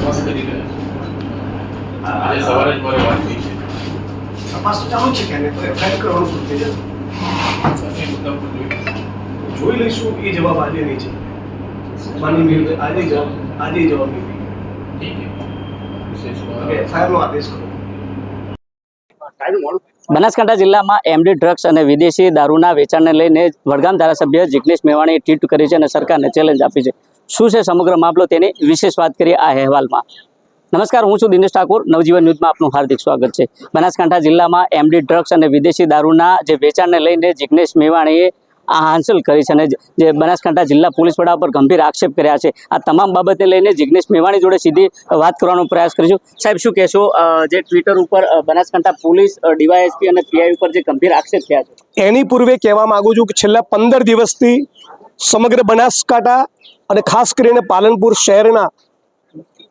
તપાસ કરી રહ્યા આજે સવારે જ મારે વાત થઈ છે. તપાસ તો ચાલુ જ છે ક્યાંને તો એફઆઈઆર કરવાનું કૃત્ય છે બાકી મુદ્દા પર જોઈ લઈશું એ જવાબ આજે નહીં છે. માની મેળ આજે જવાબ આજે જવાબ નહીં. ઠીક છે. વિશેષ એફઆઈઆર નો આદેશ કરો. બનાસકાંઠા જિલ્લામાં એમડી ડ્રગ્સ અને વિદેશી દારૂના વેચાણને લઈને વડગામ ધારાસભ્ય જિગ્નેશ મેવાણીએ ટ્વીટ કરી છે અને સરકારને ચેલેન્જ આપી છે. શું છે સમગ્ર મામલો તેની વિશેષ વાત કરીએ આ અહેવાલમાં. નમસ્કાર, હું છું દિનેશ ઠાકોર. નવજીવન ન્યૂઝમાં આપનું હાર્દિક સ્વાગત છે. બનાસકાંઠા જિલ્લામાં એમડી ડ્રગ્સ અને વિદેશી દારૂના જે વેચાણને લઈને જિગ્નેશ મેવાણીએ આ હાંસલ કરી છે અને જે બનાસકાંઠા જિલ્લા પોલીસ વડા પર ગંભીર આક્ષેપ કર્યા છે. આ તમામ બાબતને લઈને જિગ્નેશ મેવાણી જોડે સીધી વાત કરવાનો પ્રયાસ કરીશું. સાહેબ, શું કહેશો જે ટ્વિટર ઉપર બનાસકાંઠા પોલીસ ડીવાયએસપી અને પીઆઈ ઉપર જે ગંભીર આક્ષેપ થયા છે? એની પૂર્વે કહેવા માંગુ છું કે છેલ્લા પંદર દિવસથી સમગ્ર બનાસકાંઠા અને ખાસ કરીને પાલનપુર શહેરના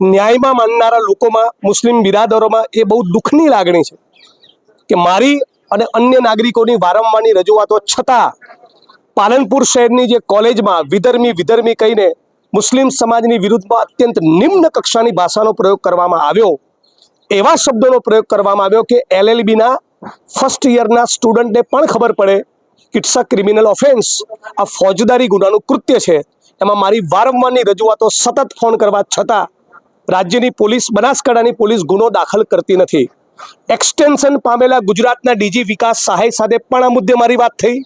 ન્યાયમાં માનનારા લોકોમાં, મુસ્લિમ બિરાદરોમાં એ બહુ દુઃખની લાગણી છે કે મારી અને અન્ય નાગરિકોની વારંવારની રજૂઆતો છતાં પાલનપુર શહેરની જે કોલેજમાં વિધર્મી વિધર્મી કહીને મુસ્લિમ સમાજની વિરુદ્ધમાં અત્યંત નિમ્ન કક્ષાની ભાષાનો પ્રયોગ કરવામાં આવ્યો, એવા શબ્દોનો પ્રયોગ કરવામાં આવ્યો કે એલએલબીના ફર્સ્ટ યરના સ્ટુડન્ટને પણ ખબર પડે, ઇટ્સ અ ક્રિમિનલ ઓફેન્સ, આ ફોજદારી ગુનાનું કૃત્ય છે. એમાં મારી વારંવારની રજૂઆતો સતત ફોન કરવા છતાં રાજ્યની પોલીસ, બનાસકાંઠાની પોલીસ ગુનો દાખલ કરતી નથી. એક્સટેન્શન પામેલા ગુજરાતના ડીજી વિકાસ સહાય સાથે પણ આ મુદ્દે મારી વાત થઈ.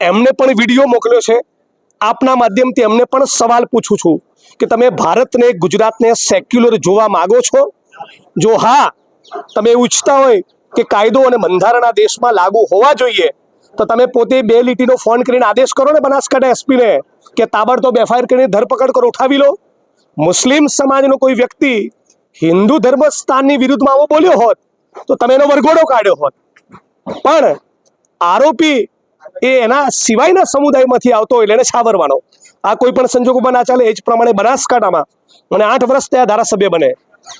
એમને પણ વીડિયો મોકલ્યો છે. આપના માધ્યમથી એમને પણ સવાલ પૂછું છું કે તમે ભારતને, ગુજરાતને સેક્યુલર જોવા માગો છો? જો હા, તમે એવું ઈચ્છતા હોય કે કાયદો અને બંધારણ દેશમાં લાગુ હોવા જોઈએ, તો તમે પોતે બે લીટીનો ફોન કરીને આદેશ કરો ને બનાસકાંઠા એસપીને. કે તાબડતોબ એફઆઈઆર કરીને ધરપકડ કરો, ઉઠાવી લો. મુસ્લિમ સમાજનો કોઈ વ્યક્તિ હિન્દુ ધર્મસ્થાનની વિરુદ્ધમાં આવો બોલ્યો હોત, તો તમે એનો વરઘોડો કાઢ્યો હોત. પણ આરોપી એ એના સિવાયના સમુદાયમાંથી આવતો એટલે એને છાવરવાનો. આ કોઈ પણ સંજોગોમાં ના ચાલે, એ જ પ્રમાણે બનાસકાંઠામાં મને આઠ વર્ષ ત્યાં ધારાસભ્ય બને.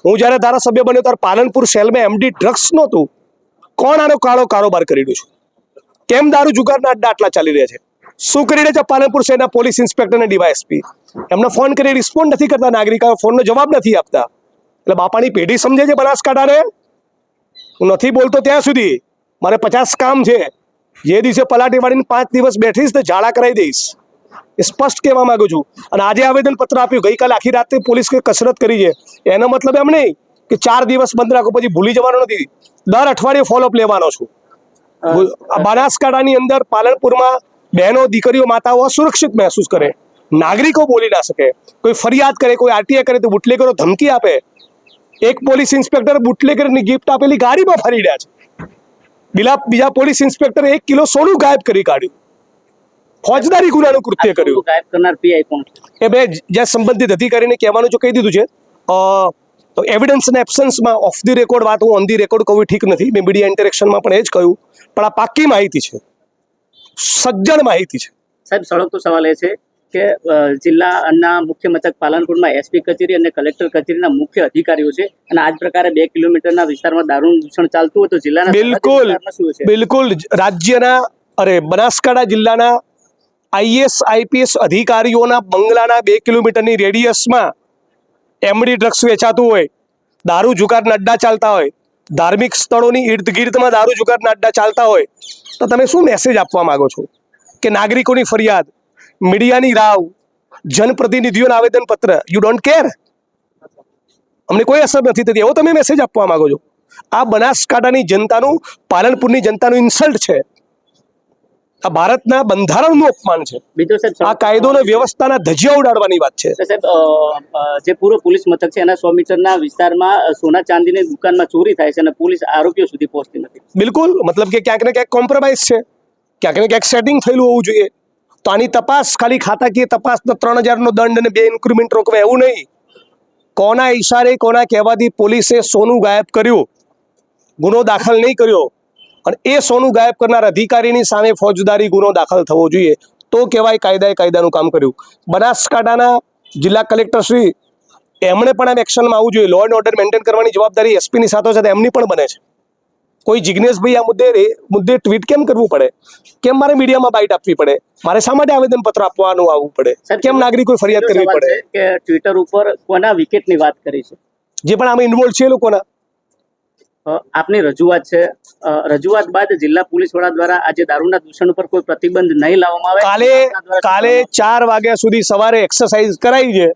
હું જ્યારે ધારાસભ્ય બન્યો ત્યારે પાલનપુર શહેરમાં એમડી ડ્રગ્સ નહોતું. કોણ આનો કાળો કારોબાર કરી રહ્યું છે? કેમ દારૂ જુગારના અડ્ડા આટલા ચાલી રહ્યા છે? શું કરી રહ્યા છે પાલનપુર શહેરના પોલીસ ઇન્સ્પેક્ટર અને ડીવાયએસપી. એમને ફોન કરી રિસ્પોન્ડ નથી કરતા નાગરિકો ફોનનો જવાબ નથી આપતા. એટલે બાપાની પેઢી સમજે છે બનાસકાંઠાને? હું નથી બોલતો ત્યાં સુધી. મારે પચાસ કામ છે. જે દિવસે પલાટી વાળીને પાંચ દિવસ બેઠીશ તો ઝાડા કરાવી દઈશ. એ સ્પષ્ટ કહેવા માંગુ છું. અને આજે આવેદનપત્ર આપ્યું. ગઈકાલે આખી રાતે પોલીસ કંઈ કસરત કરી છે. એનો મતલબ એમ નહીં કે ચાર દિવસ બંધ રાખો પછી ભૂલી જવાનો નથી. દર અઠવાડિયે ફોલોઅપ લેવાનો છું. બનાસકાંઠાની અંદર પાલનપુરમાં બહેનો દીકરીઓ માતાઓ અસુરક્ષિત મહેસૂસ કરે. નાગરિકો બોલી ના શકે. કોઈ ફરિયાદ કરે કોઈ આરટીઆઈ કરે તો બુટલેગરો ધમકી આપે. એક પોલીસ ઇન્સ્પેક્ટર બુટલેગરની ગિફ્ટ આપેલી ગાડીમાં ફરી રહ્યા છે. બીલા બીજા પોલીસ ઇન્સ્પેક્ટરે એક કિલો સોનું ગાયબ કરી કાઢ્યું. ફોજદારી ગુનાનું કૃત્ય કર્યું. ગાયબ કરનાર પીઆઈ કોણ એ બે જ્યાં સંબંધિત અધિકારીને કહેવાનું જો કહી દીધું છે તો એવિડન્સના એબસન્સમાં ઓફ ધી રેકોર્ડ વાત હું ઓન ધી રેકોર્ડ કહું ઠીક નથી. મેં મીડિયા ઇન્ટરેક્શનમાં પણ એ જ કહ્યું. પણ આ પાક્કી માહિતી છે. સજ્જડ માહિતી છે. સાહેબ સળગતો સવાલ એ છે કે જિલ્લાના મુખ્ય મથક પાલનપુરમાં એસપી કચેરી અને કલેક્ટર કચેરીના મુખ્ય અધિકારીઓ છે અને આ જ પ્રકારે બે કિલોમીટરના વિસ્તારમાં દારૂનું દૂષણ ચાલતું હોય તો જિલ્લાના બિલકુલ બિલકુલ. રાજ્યના અરે બનાસકાંઠા જિલ્લાના આઈએસ આઈપીએસ અધિકારીઓના બંગલાના બે કિલોમીટરની રેડિયસમાં એમડી ડ્રગ્સ વેચાતું હોય દારૂ જુગારના અડ્ડા ચાલતા હોય ધાર્મિક સ્થળોની ઇર્દ ગિર્દમાં દારૂ જુગારના અડ્ડા ચાલતા હોય, તો તમે શું મેસેજ આપવા માંગો છો? કે નાગરિકોની ફરિયાદ, મીડિયાની રાવ, જનપ્રતિનિધિઓના આવેદનપત્ર યુ ડોન્ટ કેર અમને કોઈ અસર નથી થતી. એવો તમે મેસેજ આપવા માંગો છો? આ બનાસકાંઠાની જનતાનું, પાલનપુરની જનતાનું ઇન્સલ્ટ છે. આ ભારતના બંધારણનું અપમાન છે. બીજો સાહેબ આ કાયદો અને વ્યવસ્થાના ધજિયા ઉડાડવાની વાત છે. સાહેબ જે પૂર્વ પોલીસ મથક છે એના સો મીટરના વિસ્તારમાં સોના ચાંદીની દુકાનમાં ચોરી થાય છે અને પોલીસ આરોપીઓ સુધી પહોંચતી નથી. બિલકુલ મતલબ કે ક્યાંક ને ક્યાંક કોમ્પ્રોમાઇઝ છે. ક્યાંક ને ક્યાંક સેટિંગ થયેલું હોવું જોઈએ. તો આની તપાસ ખાલી ખાતાકીય તપાસનો ત્રણ હજારનો દંડ અને બે ઇન્ક્રુમેન્ટ રોકવા એવું નહીં. કોના ઈશારે કોના કહેવાથી પોલીસે સોનું ગાયબ કર્યું? ગુનો દાખલ નહીં કર્યો. અને એ સોનું ગાયબ કરનાર અધિકારીની સામે ફોજદારી ગુનો દાખલ થવો જોઈએ તો કહેવાય કાયદાએ કાયદાનું કામ કર્યું. બનાસકાંઠાના જિલ્લા કલેક્ટર શ્રી એમણે પણ આમ એક્શનમાં આવવું જોઈએ. લો એન્ડ ઓર્ડર મેન્ટેન કરવાની જવાબદારી એસપીની સાથોસાથ એમની પણ બને છે. કોઈ જિજ્ઞેશભાઈ આ મુદ્દે મુદ્દે ટ્વીટ કેમ કરવું પડે? કેમ મારે મીડિયામાં બાઇટ આપવી પડે? મારે શા માટે આવેદન પત્ર આપવાનું આવવું પડે? કેમ નાગરિકોએ ફરિયાદ કરવી પડે? કે ટ્વિટર ઉપર કોના વિકેટની વાત કરી છે? જે પણ આમાં ઇન્વોલ્વ છે લોકોના. આપની રજૂઆત છે. રજૂઆત બાદ જિલ્લા પોલીસ વડા દ્વારા આજે દારૂના દૂષણ ઉપર કોઈ પ્રતિબંધ નહીં લાવવામાં આવે? કાલે કાલે ચાર વાગ્યા સુધી સવારે એક્સરસાઇઝ કરાવી છે.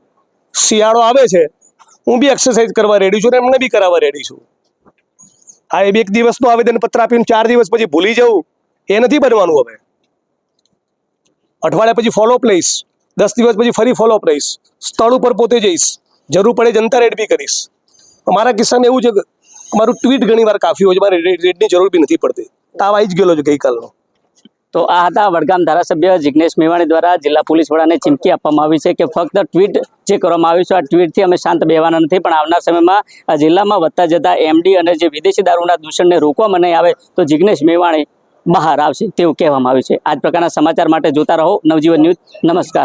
શિયાળો આવે છે. હું બી એક્સરસાઇઝ કરવા રેડી છું ને એમને બી કરાવવા રેડી છું. આ એ એક દિવસનું આવેદન પત્ર આપીને ચાર દિવસ પછી ભૂલી જવું એ નથી બનવાનું હવે. અઠવાડિયા પછી ફોલોઅપ લઈશ. દસ દિવસ પછી ફરી ફોલોઅપ લઈશ સ્થળ ઉપર પોતે જઈશ. જરૂર પડે જનતા રેડ બી કરીશ. મારા કિસ્સામાં એવું છે મારું ટ્વીટ ઘણી વાર કાફી હોય છે, મારે રેડ- રેડની જરૂર બી નથી પડતી. તાવ આવી જ ગયેલો છે ગઈકાલનો. તો આ હતા વડગામ ધારાસભ્ય જિગ્નેશ મેવાણી દ્વારા જિલ્લા પોલીસ વડાને ચીમકી આપવામાં આવી છે કે ફક્ત ટ્વીટ જે કરવામાં આવ્યું છે, આ ટ્વીટથી અમે શાંત બેવાના નથી, પણ આવનાર સમયમાં આ જિલ્લામાં વધતા જતા એમડી અને જે વિદેશી દારૂના દૂષણને રોકવામાં નહીં આવે તો જિગ્નેશ મેવાણી બહાર આવશે તેવું કહેવામાં આવ્યું છે. આ પ્રકારના સમાચાર માટે જોતા રહો. નવજીવન ન્યૂઝ. નમસ્કાર.